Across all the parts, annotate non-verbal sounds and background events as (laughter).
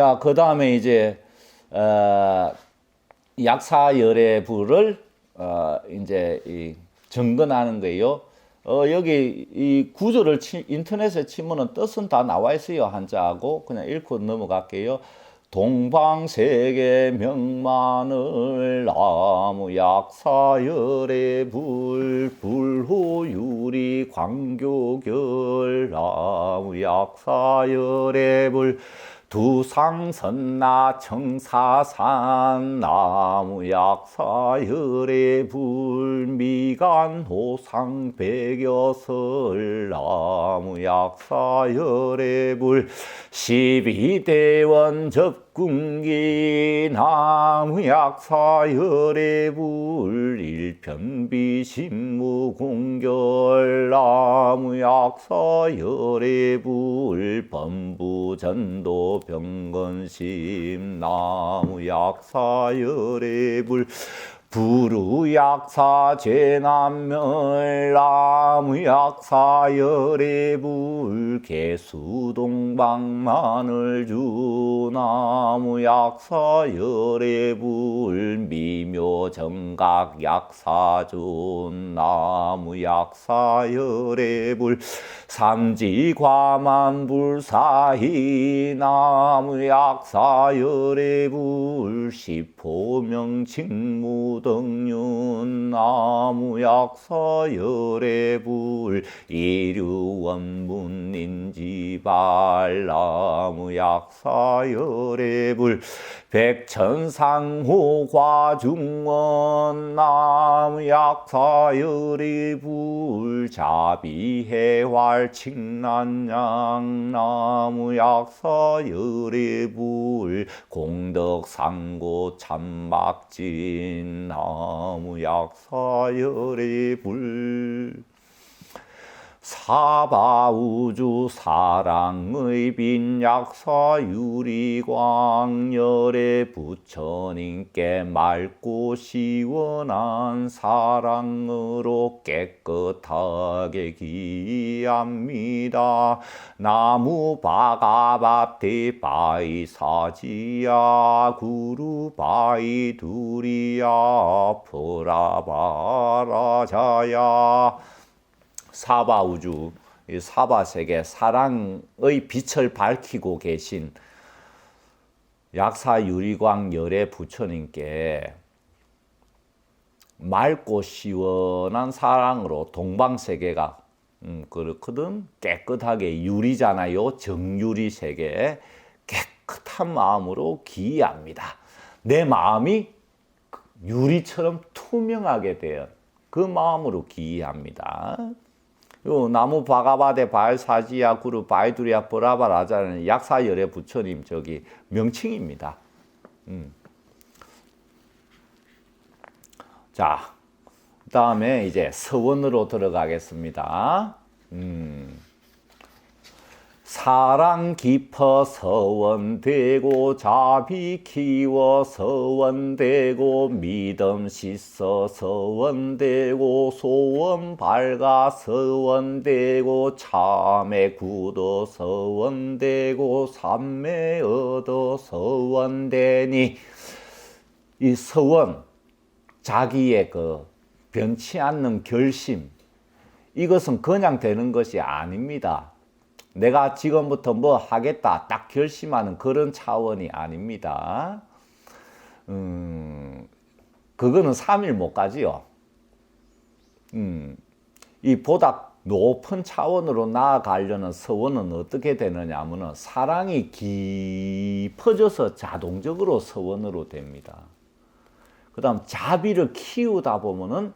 자, 그 다음에 이제, 어, 약사열의 부를, 어, 이제, 이, 정근하는 거예요. 어, 여기 이 구조를 치, 인터넷에 치면은 뜻은 다 나와 있어요. 한자하고. 그냥 읽고 넘어갈게요. 동방세계 명만을 나무 약사열의 불 불호유리 광교결 나무 약사열의 불 두상선나 청사산 나무 약사열의 불 미간 호상 백여설 나무 약사열의 불 십이대원 접 궁기 나무 약사열의 불 일편비 신무공결 나무 약사열의 불 범부전도 병건심 나무 약사열의 불 부루약사 제남멸 나무약사 열애불 개수동방마늘주 나무약사 열애불 미묘정각 약사 존 나무약사 열애불 삼지과만불사희 나무약사 열애불 시포명칭무 덕윤 나무약사 열애불 이류원문인지발 나무약사 열애불 백천상호 과중원 나무약사 열애불 자비해활 칭난양 나무약사 열애불 공덕상고 참막진 나무 약사열애불 사바우주 사랑의 빈약사 유리광열의 부처님께 맑고 시원한 사랑으로 깨끗하게 기합니다. 나무 바가바티 바이 사지야 구루 바이 두리야 프라바라자야 사바 우주, 사바 세계 사랑의 빛을 밝히고 계신 약사 유리광 열의 부처님께 맑고 시원한 사랑으로 동방 세계가 음, 그렇거든 깨끗하게 유리잖아요 정유리 세계 깨끗한 마음으로 기이합니다. 내 마음이 유리처럼 투명하게 되어 그 마음으로 기이합니다. 요 나무 바가바데 발사지야 구루 바이두리아 브라바 라자는 약사열의 부처님 저기 명칭입니다. 음. 자, 다음에 이제 서원으로 들어가겠습니다. 음. 사랑 깊어 서원되고 자비 키워 서원되고 믿음 씻어 서원되고 소원 밝아 서원되고 참에 굳어 서원되고 삼매 얻어 서원되니 이 서원 자기의 그 변치 않는 결심 이것은 그냥 되는 것이 아닙니다. 내가 지금부터 뭐 하겠다 딱 결심하는 그런 차원이 아닙니다. 음, 그거는 3일 못 가지요. 음, 이 보다 높은 차원으로 나아가려는 서원은 어떻게 되느냐 하면 사랑이 깊어져서 자동적으로 서원으로 됩니다. 그 다음 자비를 키우다 보면은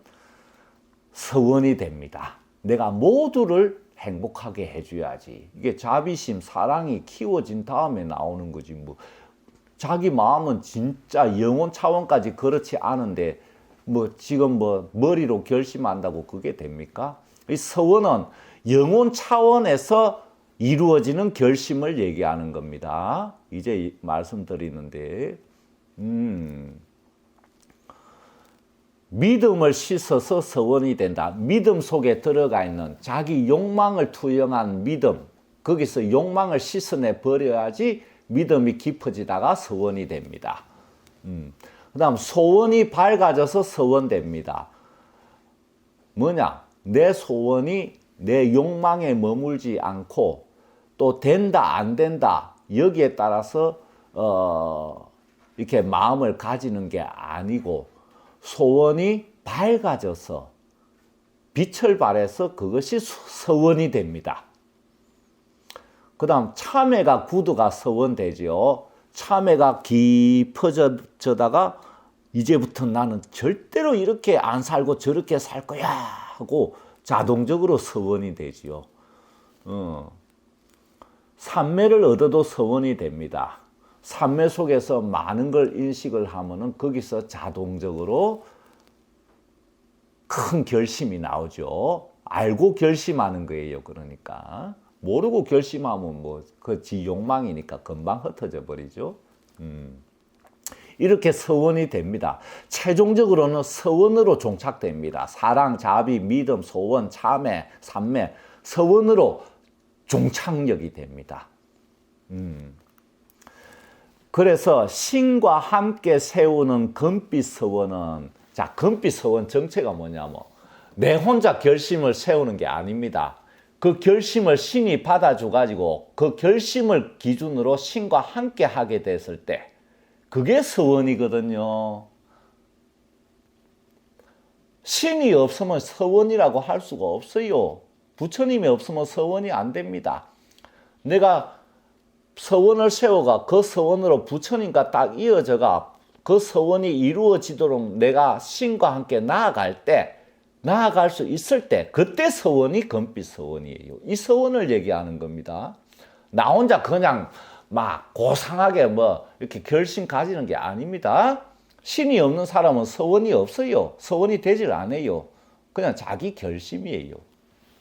서원이 됩니다. 내가 모두를 행복하게 해줘야지. 이게 자비심, 사랑이 키워진 다음에 나오는 거지. 뭐 자기 마음은 진짜 영혼 차원까지 그렇지 않은데 뭐 지금 뭐 머리로 결심한다고 그게 됩니까? 이 서원은 영혼 차원에서 이루어지는 결심을 얘기하는 겁니다. 이제 말씀드리는데, 음. 믿음을 씻어서 서원이 된다. 믿음 속에 들어가 있는 자기 욕망을 투영한 믿음. 거기서 욕망을 씻어내 버려야지 믿음이 깊어지다가 서원이 됩니다. 음. 그 다음 소원이 밝아져서 서원됩니다. 뭐냐? 내 소원이 내 욕망에 머물지 않고 또 된다 안 된다 여기에 따라서 어 이렇게 마음을 가지는 게 아니고 소원이 밝아져서 빛을 발해서 그것이 서원이 됩니다. 그 다음 참회가 구두가 서원되지요. 참회가 깊어져다가 이제부터 나는 절대로 이렇게 안 살고 저렇게 살 거야 하고 자동적으로 서원이 되지요. 어. 삼매를 얻어도 서원이 됩니다. 삼매 속에서 많은 걸 인식을 하면은 거기서 자동적으로 큰 결심이 나오죠. 알고 결심하는 거예요. 그러니까 모르고 결심하면 뭐그지 욕망이니까 금방 흩어져 버리죠. 음. 이렇게 서원이 됩니다. 최종적으로는 서원으로 종착됩니다. 사랑, 자비, 믿음, 소원, 참회, 삼매, 서원으로 종착역이 됩니다. 음. 그래서 신과 함께 세우는 금빛 서원은 자, 금빛 서원 정체가 뭐냐면 내 혼자 결심을 세우는 게 아닙니다. 그 결심을 신이 받아줘 가지고 그 결심을 기준으로 신과 함께 하게 됐을 때 그게 서원이거든요. 신이 없으면 서원이라고 할 수가 없어요. 부처님이 없으면 서원이 안 됩니다. 내가 서원을 세워가 그 서원으로 부처님과 딱 이어져가 그 서원이 이루어지도록 내가 신과 함께 나아갈 때 나아갈 수 있을 때 그때 서원이 금빛 서원이에요. 이 서원을 얘기하는 겁니다. 나 혼자 그냥 막 고상하게 뭐 이렇게 결심 가지는 게 아닙니다. 신이 없는 사람은 서원이 없어요. 서원이 되질 않아요. 그냥 자기 결심이에요.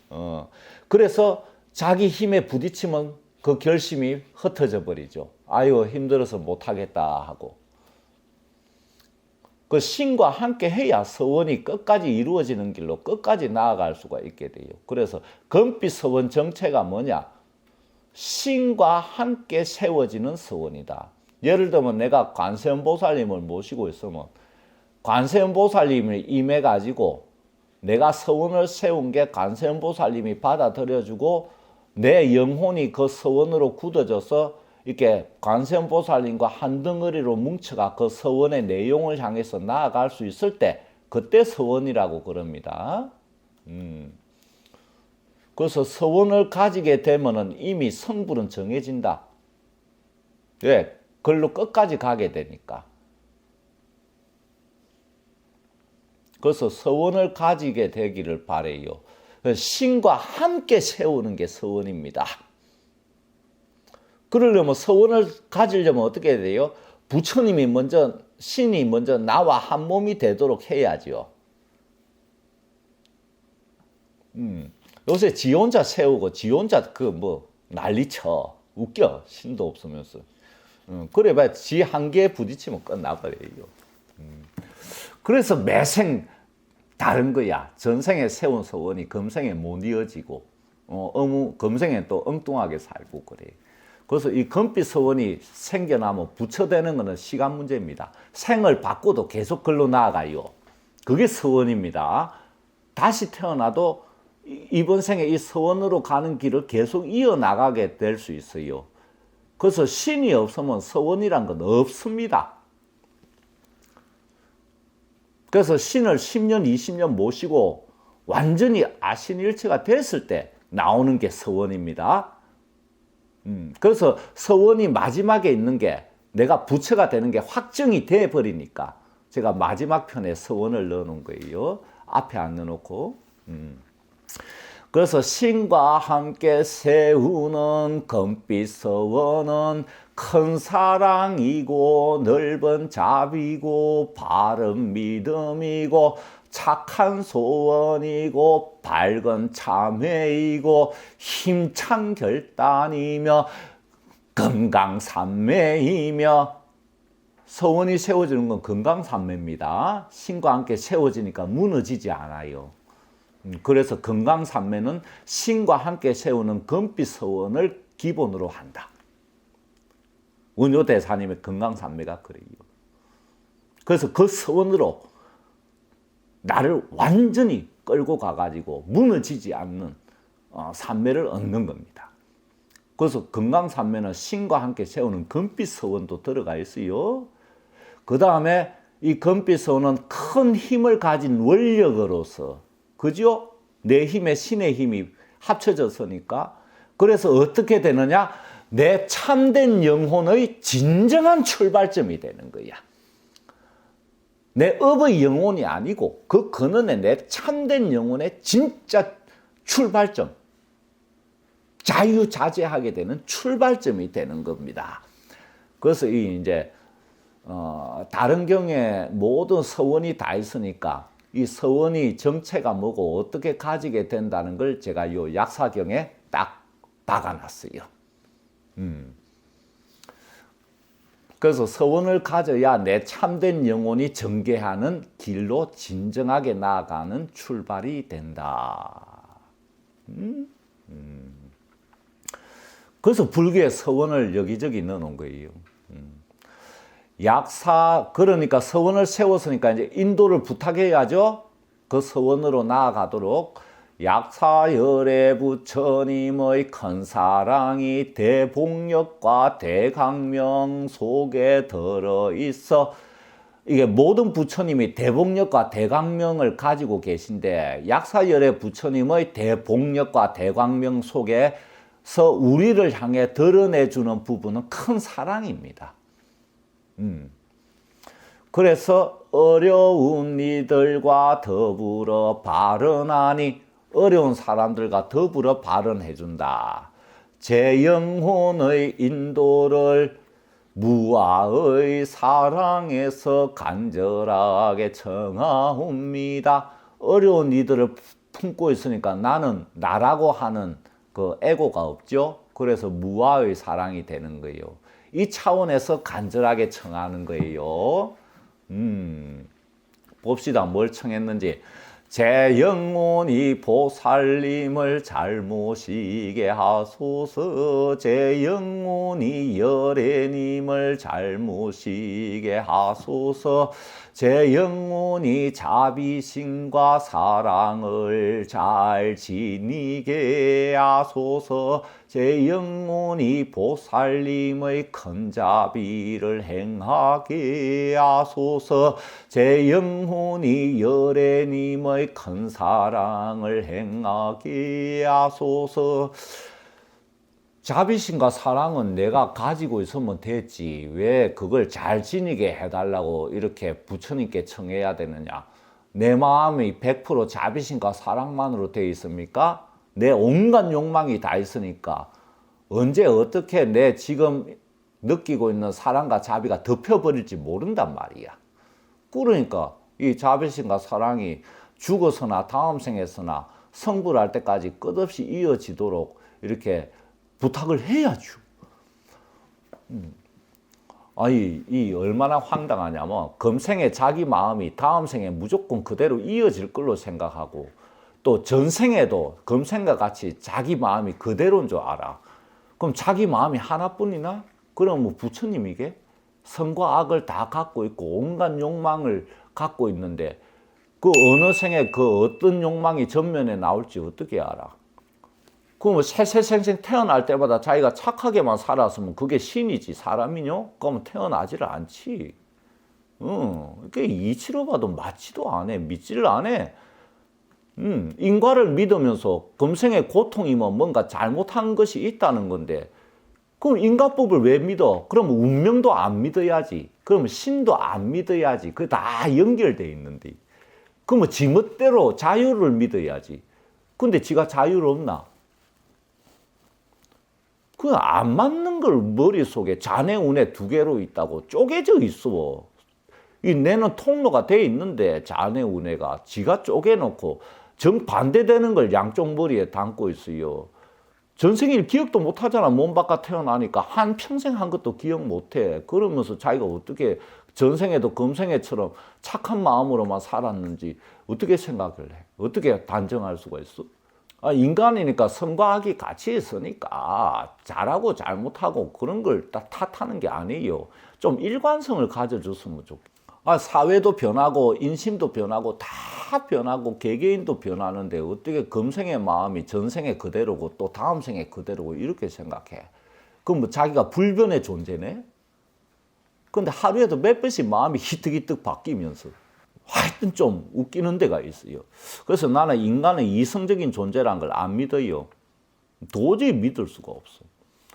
어. 그래서 자기 힘에 부딪히면 그 결심이 흩어져 버리죠. 아유, 힘들어서 못하겠다 하고. 그 신과 함께 해야 서원이 끝까지 이루어지는 길로 끝까지 나아갈 수가 있게 돼요. 그래서 금빛 서원 정체가 뭐냐? 신과 함께 세워지는 서원이다. 예를 들면 내가 관세음 보살님을 모시고 있으면 관세음 보살님을 임해 가지고 내가 서원을 세운 게 관세음 보살님이 받아들여주고 내 영혼이 그 서원으로 굳어져서 이렇게 관세음 보살님과 한 덩어리로 뭉쳐가 그 서원의 내용을 향해서 나아갈 수 있을 때 그때 서원이라고 그럽니다. 음. 그래서 서원을 가지게 되면은 이미 성불은 정해진다. 왜? 글로 끝까지 가게 되니까. 그래서 서원을 가지게 되기를 바래요. 신과 함께 세우는 게 서원입니다. 그러려면 서원을 가지려면 어떻게 돼요? 부처님이 먼저 신이 먼저 나와 한 몸이 되도록 해야지요. 음. 요새 지 혼자 세우고 지 혼자 그 뭐 난리쳐 웃겨 신도 없으면서 음, 그래봐야 지 한계에 부딪히면 끝나버려요. 음. 그래서 매생 다른 거야. 전생에 세운 소원이 금생에 못 이어지고 어, 어무 금생에 또 엉뚱하게 살고 그래. 그래서 이 금빛 소원이 생겨나면 부처되는 것은 시간 문제입니다. 생을 바꿔도 계속 글로 나아가요. 그게 소원입니다. 다시 태어나도 이번 생에 이 서원으로 가는 길을 계속 이어나가게 될 수 있어요. 그래서 신이 없으면 서원이란 건 없습니다. 그래서 신을 10년, 20년 모시고 완전히 아신일체가 됐을 때 나오는 게 서원입니다. 음, 그래서 서원이 마지막에 있는 게 내가 부처가 되는 게 확정이 돼 버리니까 제가 마지막 편에 서원을 넣어 놓은 거예요. 앞에 안 넣어 놓고. 음. 그래서 신과 함께 세우는 금빛 서원은 큰 사랑이고 넓은 자비고 바른 믿음이고 착한 소원이고 밝은 참회이고 힘찬 결단이며 건강삼매이며 서원이 세워지는 건 건강삼매입니다. 신과 함께 세워지니까 무너지지 않아요. 음, 그래서 건강삼매는 신과 함께 세우는 금빛 서원을 기본으로 한다. 은효 대사님의 건강산매가 그래요. 그래서 그 서원으로 나를 완전히 끌고 가가지고 무너지지 않는 어, 산매를 얻는 겁니다. 그래서 건강산매는 신과 함께 세우는 금빛 서원도 들어가 있어요. 그 다음에 이 금빛 서원은 큰 힘을 가진 원력으로서, 그죠? 내 힘에 신의 힘이 합쳐졌으니까. 그래서 어떻게 되느냐? 내 참된 영혼의 진정한 출발점이 되는 거야. 내 업의 영혼이 아니고 그 근원에 내 참된 영혼의 진짜 출발점. 자유자재하게 되는 출발점이 되는 겁니다. 그래서 이 이제 어, 다른 경에 모든 서원이 다 있으니까 이 서원이 정체가 뭐고 어떻게 가지게 된다는 걸 제가 요 약사경에 딱 박아놨어요. 음. 그래서 서원을 가져야 내 참된 영혼이 전개하는 길로 진정하게 나아가는 출발이 된다. 음? 음. 그래서 불교의 서원을 여기저기 넣어놓은 거예요. 음. 약사 그러니까 서원을 세웠으니까 이제 인도를 부탁해야죠. 그 서원으로 나아가도록 약사열애 부처님의 큰 사랑이 대복력과 대강명 속에 들어 있어 이게 모든 부처님이 대복력과 대강명을 가지고 계신데 약사열애 부처님의 대복력과 대강명 속에서 우리를 향해 드러내주는 부분은 큰 사랑입니다. 음. 그래서 어려운 이들과 더불어 발언하니 어려운 사람들과 더불어 발언해 준다. 제 영혼의 인도를 무아의 사랑에서 간절하게 청하옵니다. 어려운 이들을 품고 있으니까 나는 나라고 하는 그 에고가 없죠. 그래서 무아의 사랑이 되는 거예요. 이 차원에서 간절하게 청하는 거예요. 음, 봅시다. 뭘 청했는지. 제 영혼이 보살님을 잘 모시게 하소서 제 영혼이 열애님을 잘 모시게 하소서 제 영혼이 자비심과 사랑을 잘 지니게 하소서. 제 영혼이 보살님의 큰 자비를 행하게 하소서. 제 영혼이 열애님의 큰 사랑을 행하게 하소서 자비심과 사랑은 내가 가지고 있으면 됐지. 왜 그걸 잘 지니게 해달라고 이렇게 부처님께 청해야 되느냐. 내 마음이 100% 자비심과 사랑만으로 되어 있습니까? 내 온갖 욕망이 다 있으니까 언제 어떻게 내 지금 느끼고 있는 사랑과 자비가 덮여버릴지 모른단 말이야. 그러니까 이 자비심과 사랑이 죽어서나 다음 생에서나 성불할 때까지 끝없이 이어지도록 이렇게 부탁을 해야죠. 음. 아니, 이 얼마나 황당하냐면, 금생에 자기 마음이 다음 생에 무조건 그대로 이어질 걸로 생각하고, 또 전생에도 금생과 같이 자기 마음이 그대로인 줄 알아. 그럼 자기 마음이 하나뿐이나? 그럼 뭐 부처님이게? 선과 악을 다 갖고 있고, 온갖 욕망을 갖고 있는데, 그 어느 생에 그 어떤 욕망이 전면에 나올지 어떻게 알아? 그럼 새새생생 태어날 때마다 자기가 착하게만 살았으면 그게 신이지 사람이뇨? 그러면 태어나지를 않지. 응, 그게 이치로 봐도 맞지도 않아. 믿지를 않아. 음, 인과를 믿으면서 금생의 고통이면 뭔가 잘못한 것이 있다는 건데, 그럼 인과법을 왜 믿어? 그럼 운명도 안 믿어야지. 그럼 신도 안 믿어야지. 그게 다 연결돼 있는데. 그러면 지멋대로 자유를 믿어야지. 근데 지가 자유를 없나? 그 안 맞는 걸 머릿속에 운에 두 개로 있다고 쪼개져 있어. 이 내는 통로가 돼 있는데 자네 운해가 지가 쪼개놓고 정반대되는 걸 양쪽 머리에 담고 있어요. 전생일 기억도 못 하잖아. 몸 바깥 태어나니까 한 평생 한 것도 기억 못 해. 그러면서 자기가 어떻게 전생에도 금생에처럼 착한 마음으로만 살았는지 어떻게 생각을 해? 어떻게 단정할 수가 있어? 아, 인간이니까 선과 악이 같이 있으니까 잘하고 잘못하고 그런 걸 다 탓하는 게 아니에요. 좀 일관성을 가져줬으면 좋겠. 아, 사회도 변하고 인심도 변하고 다 변하고 개개인도 변하는데 어떻게 금생의 마음이 전생에 그대로고 또 다음 생에 그대로고 이렇게 생각해. 그럼 뭐 자기가 불변의 존재네? 근데 하루에도 몇 번씩 마음이 (laughs) 히뜩히뜩 바뀌면서 하여튼 좀 웃기는 데가 있어요. 그래서 나는 인간은 이성적인 존재란 걸 안 믿어요. 도저히 믿을 수가 없어.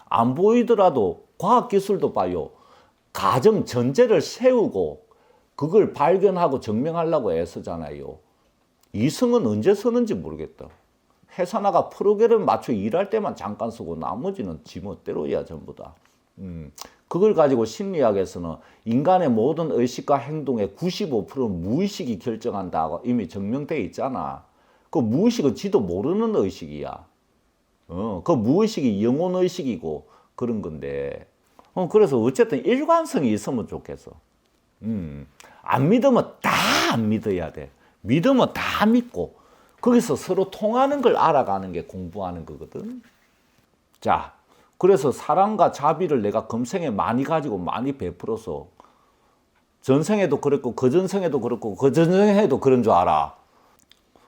안 보이더라도 과학기술도 봐요. 가정 전제를 세우고 그걸 발견하고 증명하려고 애쓰잖아요. 이성은 언제 쓰는지 모르겠다. 회사 나가 프로그램 맞춰 일할 때만 잠깐 쓰고 나머지는 지멋대로야 전부 다. 음, 그걸 가지고 심리학에서는 인간의 모든 의식과 행동의 95%는 무의식이 결정한다고 이미 증명돼 있잖아. 그 무의식은 지도 모르는 의식이야. 어, 그 무의식이 영혼 의식이고 그런 건데. 어, 그래서 어쨌든 일관성이 있으면 좋겠어. 음, 안 믿으면 다 안 믿어야 돼. 믿으면 다 믿고 거기서 서로 통하는 걸 알아가는 게 공부하는 거거든. 자, 그래서 사랑과 자비를 내가 금생에 많이 가지고 많이 베풀어서 전생에도 그랬고 그 전생에도 그렇고 그 전생에도 그런 줄 알아.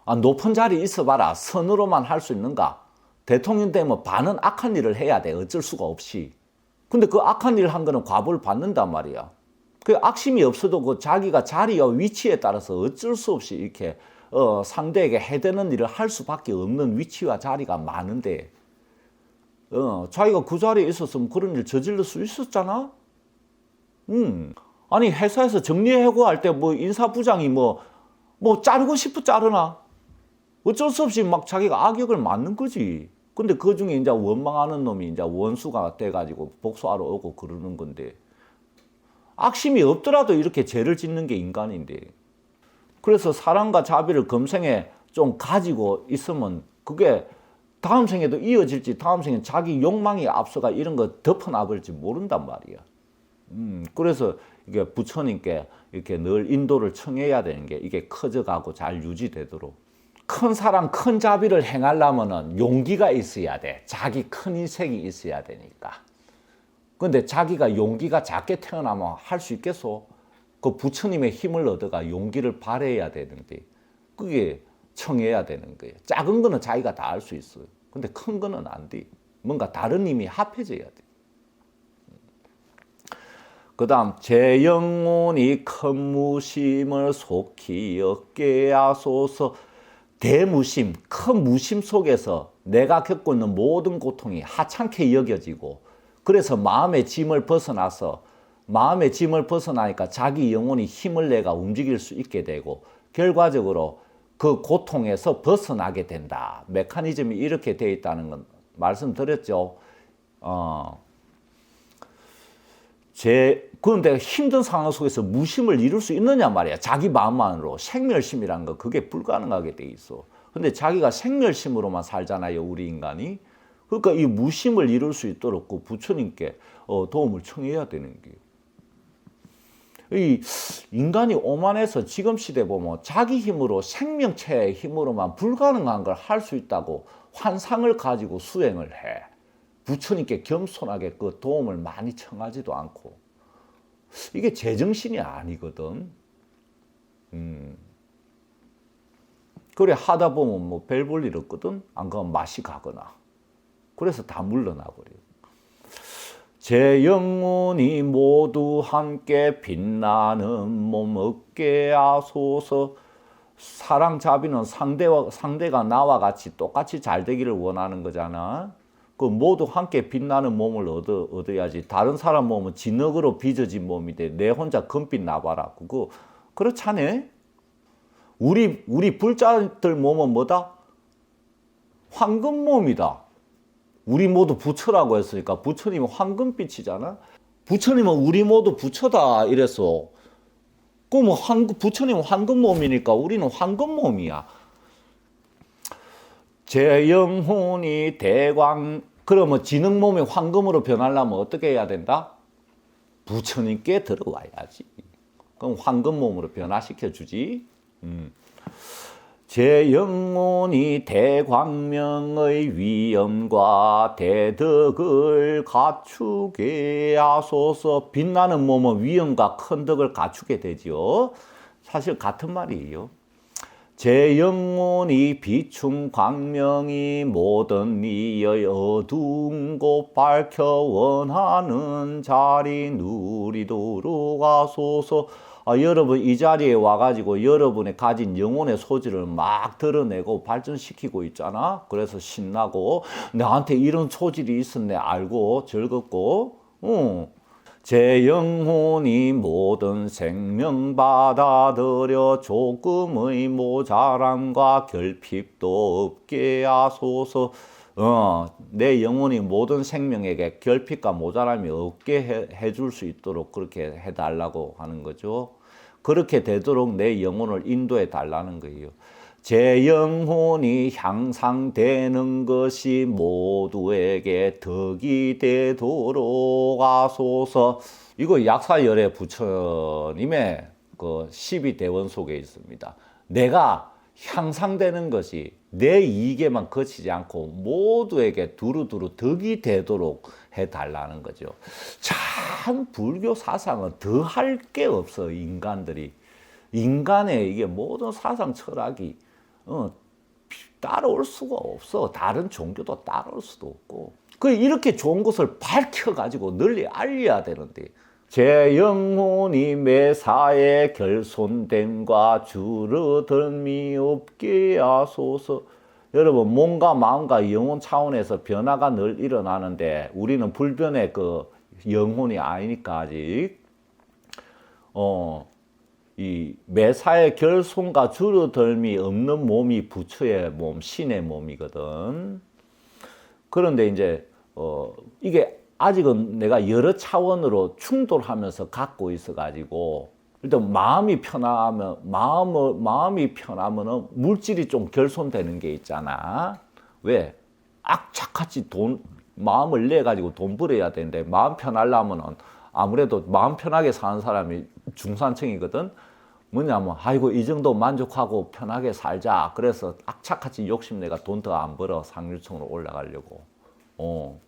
아, 높은 자리 있어봐라. 선으로만 할 수 있는가? 대통령 되면 반은 악한 일을 해야 돼. 어쩔 수가 없이. 근데 그 악한 일을 한 거는 과보를 받는단 말이야. 그 악심이 없어도 그 자기가 자리와 위치에 따라서 어쩔 수 없이 이렇게 어, 상대에게 해대는 일을 할 수밖에 없는 위치와 자리가 많은데 어, 자기가 그 자리에 있었으면 그런 일 저질러 수 있었잖아? 음. 아니, 회사에서 정리해고 할 때 뭐 인사부장이 뭐, 뭐 자르고 싶어 자르나? 어쩔 수 없이 막 자기가 악역을 맞는 거지. 근데 그 중에 이제 원망하는 놈이 이제 원수가 돼가지고 복수하러 오고 그러는 건데. 악심이 없더라도 이렇게 죄를 짓는 게 인간인데. 그래서 사랑과 자비를 금생에 좀 가지고 있으면 그게 다음 생에도 이어질지 다음 생에 자기 욕망이 앞서가 이런 거 덮어놔버릴지 모른단 말이야. 음, 그래서 이게 부처님께 이렇게 늘 인도를 청해야 되는 게 이게 커져가고 잘 유지되도록. 큰 사랑, 큰 자비를 행하려면은 용기가 있어야 돼. 자기 큰 인색이 있어야 되니까. 근데 자기가 용기가 작게 태어나면 할 수 있겠소? 그 부처님의 힘을 얻어가 용기를 발휘해야 되는데 그게 청해야 되는 거예요. 작은 거는 자기가 다할수 있어요. 근데 큰 거는 안 돼. 뭔가 다른 힘이 합해져야 돼. 그 다음, 제 영혼이 큰 무심을 속히 얻게 하소서. 대무심, 큰 무심 속에서 내가 겪고 있는 모든 고통이 하찮게 여겨지고, 그래서 마음의 짐을 벗어나서, 마음의 짐을 벗어나니까 자기 영혼이 힘을 내가 움직일 수 있게 되고, 결과적으로 그 고통에서 벗어나게 된다. 메커니즘이 이렇게 되어 있다는 건 말씀드렸죠. 어, 제, 그런데 힘든 상황 속에서 무심을 이룰 수 있느냐 말이야. 자기 마음만으로. 생멸심이라는 거, 그게 불가능하게 돼 있어. 근데 자기가 생멸심으로만 살잖아요, 우리 인간이. 그러니까 이 무심을 이룰 수 있도록 그 부처님께 어, 도움을 청해야 되는 게요. 이 인간이 오만해서 지금 시대 보면 자기 힘으로 생명체의 힘으로만 불가능한 걸 할 수 있다고 환상을 가지고 수행을 해. 부처님께 겸손하게 그 도움을 많이 청하지도 않고 이게 제정신이 아니거든. 음. 그래 하다 보면 뭐 별 볼 일 없거든. 안 그러면 맛이 가거나. 그래서 다 물러나 버려. 제 영혼이 모두 함께 빛나는 몸 얻게 하소서. 사랑 자비는 상대와 상대가 나와 같이 똑같이 잘 되기를 원하는 거잖아. 그 모두 함께 빛나는 몸을 얻어 얻어야지. 다른 사람 몸은 진흙으로 빚어진 몸인데 내 혼자 금빛 나봐라. 그거 그렇잖아. 우리 우리 불자들 몸은 뭐다? 황금 몸이다. 우리 모두 부처라고 했으니까 부처님은 황금빛이잖아. 부처님은 우리 모두 부처다 이랬어. 그럼 황금 부처님은 황금 몸이니까 우리는 황금 몸이야. 제 영혼이 대광 그러면 지능 몸이 황금으로 변하려면 어떻게 해야 된다? 부처님께 들어와야지. 그럼 황금 몸으로 변화시켜 주지. 음. 제 영혼이 대광명의 위엄과 대덕을 갖추게 하소서 빛나는 몸은 위엄과 큰 덕을 갖추게 되지요. 사실 같은 말이에요. 제 영혼이 비춤 광명이 모든 이의 어두운 곳 밝혀 원하는 자리 누리도록 하소서 아, 여러분 이 자리에 와가지고 여러분의 가진 영혼의 소질을 막 드러내고 발전시키고 있잖아 그래서 신나고 나한테 이런 소질이 있었네 알고 즐겁고 어. 제 영혼이 모든 생명 받아들여 조금의 모자람과 결핍도 없게 하소서. 어, 내 영혼이 모든 생명에게 결핍과 모자람이 없게 해, 해줄 수 있도록 그렇게 해달라고 하는 거죠. 그렇게 되도록 내 영혼을 인도해 달라는 거예요. 제 영혼이 향상되는 것이 모두에게 덕이 되도록 하소서. 이거 약사열의 부처님의 그 12대원 속에 있습니다. 내가 향상되는 것이 내 이익에만 그치지 않고 모두에게 두루두루 덕이 되도록 해달라는 거죠. 참 불교 사상은 더 할 게 없어 인간들이 인간의 이게 모든 사상 철학이 어, 따라올 수가 없어. 다른 종교도 따라올 수도 없고. 그 이렇게 좋은 것을 밝혀가지고 널리 알려야 되는데. 제 영혼이 매사에 결손됨과 줄어들미 없게 하소서. 여러분 몸과 마음과 영혼 차원에서 변화가 늘 일어나는데 우리는 불변의 그 영혼이 아니니까 아직 어. 이 매사의 결손과 줄어들미 없는 몸이 부처의 몸, 신의 몸이거든. 그런데 이제 어 이게 아직은 내가 여러 차원으로 충돌하면서 갖고 있어 가지고 일단 마음이 편하면 마음을 마음이 편하면은 물질이 좀 결손되는 게 있잖아. 왜? 악착같이 돈 마음을 내 가지고 돈 벌어야 되는데 마음 편하려면은 아무래도 마음 편하게 사는 사람이 중산층이거든. 뭐냐면 아이고 이 정도 만족하고 편하게 살자. 그래서 악착같이 욕심내가 돈 더 안 벌어 상류층으로 올라가려고. 어.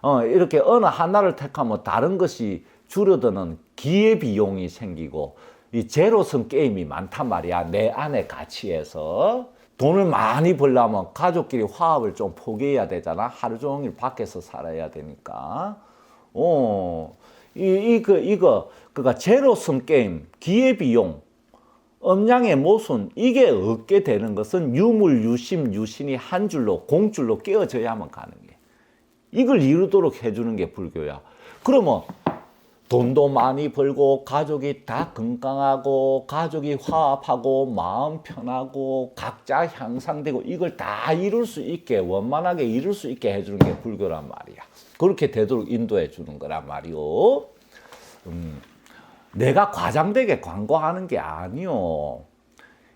어, 이렇게 어느 하나를 택하면 다른 것이 줄어드는 기회 비용이 생기고 이 제로섬 게임이 많단 말이야. 내 안의 가치에서. 돈을 많이 벌려면 가족끼리 화합을 좀 포기해야 되잖아. 하루 종일 밖에서 살아야 되니까. 어, 이, 이거, 이거, 그니까 제로섬 게임, 기회비용, 음양의 모순, 이게 얻게 되는 것은 유물, 유심, 유신이 한 줄로, 공줄로 깨어져야만 가능해. 이걸 이루도록 해주는 게 불교야. 그러면 돈도 많이 벌고 가족이 다 건강하고 가족이 화합하고 마음 편하고 각자 향상되고 이걸 다 이룰 수 있게 원만하게 이룰 수 있게 해주는 게 불교란 말이야. 그렇게 되도록 인도해 주는 거란 말이요. 음, 내가 과장되게 광고하는 게 아니요.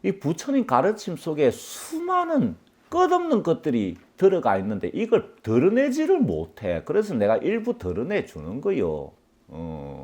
이 부처님 가르침 속에 수많은 끝없는 것들이 들어가 있는데 이걸 드러내지를 못해. 그래서 내가 일부 드러내 주는 거요. 어.